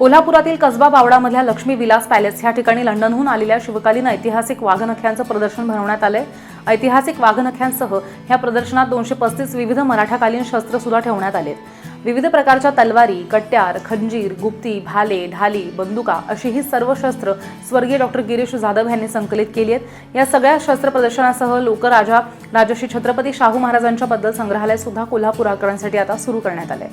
कोल्हापुरातील कसबा बावडामधल्या लक्ष्मी विलास पॅलेस या ठिकाणी लंडनहून आलेल्या शिवकालीन ऐतिहासिक वाघनख्यांचं प्रदर्शन भरवण्यात आलंय. ऐतिहासिक वाघनख्यांसह ह्या प्रदर्शनात दोनशे पस्तीस विविध मराठाकालीन शस्त्र सुद्धा ठेवण्यात आलेत. विविध प्रकारच्या तलवारी कट्यार खंजीर गुप्ती भाले ढाली बंदुका अशी ही सर्व शस्त्र स्वर्गीय डॉक्टर गिरीश जाधव यांनी संकलित केली आहेत. या सगळ्या शस्त्र प्रदर्शनासह लोकराजा राजश्री छत्रपती शाहू महाराजांच्या बद्दल संग्रहालय सुद्धा कोल्हापुराकरांसाठी आता सुरू करण्यात आलंय.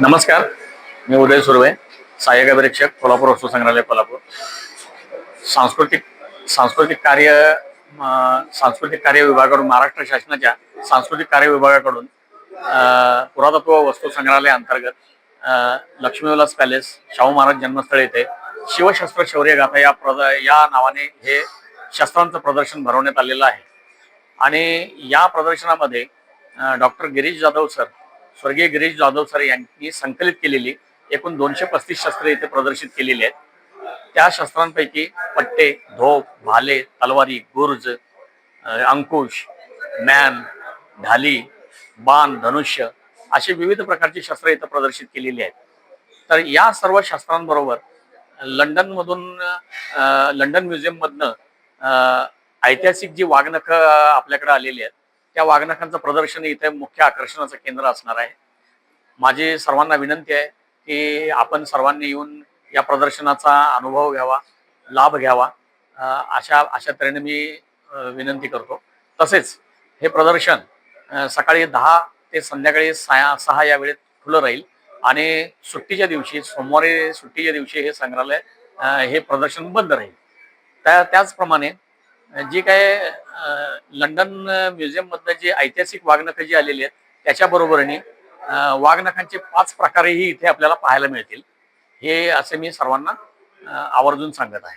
नमस्कार मी उदय सुर्वे सहाय्यक अभिरक्षक कोल्हापूर वस्तू संग्रहालय कोल्हापूर. सांस्कृतिक सांस्कृतिक कार्य सांस्कृतिक कार्य विभागाकडून महाराष्ट्र शासनाच्या सांस्कृतिक कार्य विभागाकडून पुरातत्व वस्तू संग्रहालय अंतर्गत लक्ष्मीविलास पॅलेस शाहू महाराज जन्मस्थळ येथे शिवशस्त्र शौर्य गाथा या प्रद या नावाने हे शस्त्रांचं प्रदर्शन भरवण्यात आलेलं आहे. आणि या प्रदर्शनामध्ये डॉक्टर गिरीश जाधव सर स्वर्गीय गिरीश जाधव सर यांनी संकलित केलेली एकूण दोनशे पस्तीस शस्त्रे इथे प्रदर्शित केलेली आहेत. त्या शस्त्रांपैकी पट्टे धोप भाले तलवारी गुर्ज अंकुश मॅन ढाली बाण धनुष्य अशी विविध प्रकारची शस्त्र इथं प्रदर्शित केलेली आहेत. तर या सर्व शस्त्रांबरोबर लंडनमधून लंडन म्युझियममधनं ऐतिहासिक जी वाघनखं आपल्याकडे आलेली आहेत त्या वाघनखांचं प्रदर्शन इथे मुख्य आकर्षणाचं केंद्र असणार आहे. माझी सर्वांना विनंती आहे की आपण सर्वांनी येऊन या प्रदर्शनाचा अनुभव घ्यावा लाभ घ्यावा. अशा अशा तऱ्हेने मी विनंती करतो. तसेच हे प्रदर्शन सकाळी दहा ते संध्याकाळी सहा सहा या वेळेत खुलं राहील आणि सुट्टीच्या दिवशी सोमवारी सुट्टीच्या दिवशी हे संग्रहालय हे प्रदर्शन बंद राहील. त्या त्याचप्रमाणे जी काय लंडन म्युझियम मधनं जी ऐतिहासिक वाघनखं जी आलेली आहेत त्याच्या बरोबरीने वाघनखांचे पाच प्रकारही इथे आपल्याला पाहायला मिळतील. हे असे मी सर्वांना आवर्जून सांगत आहे.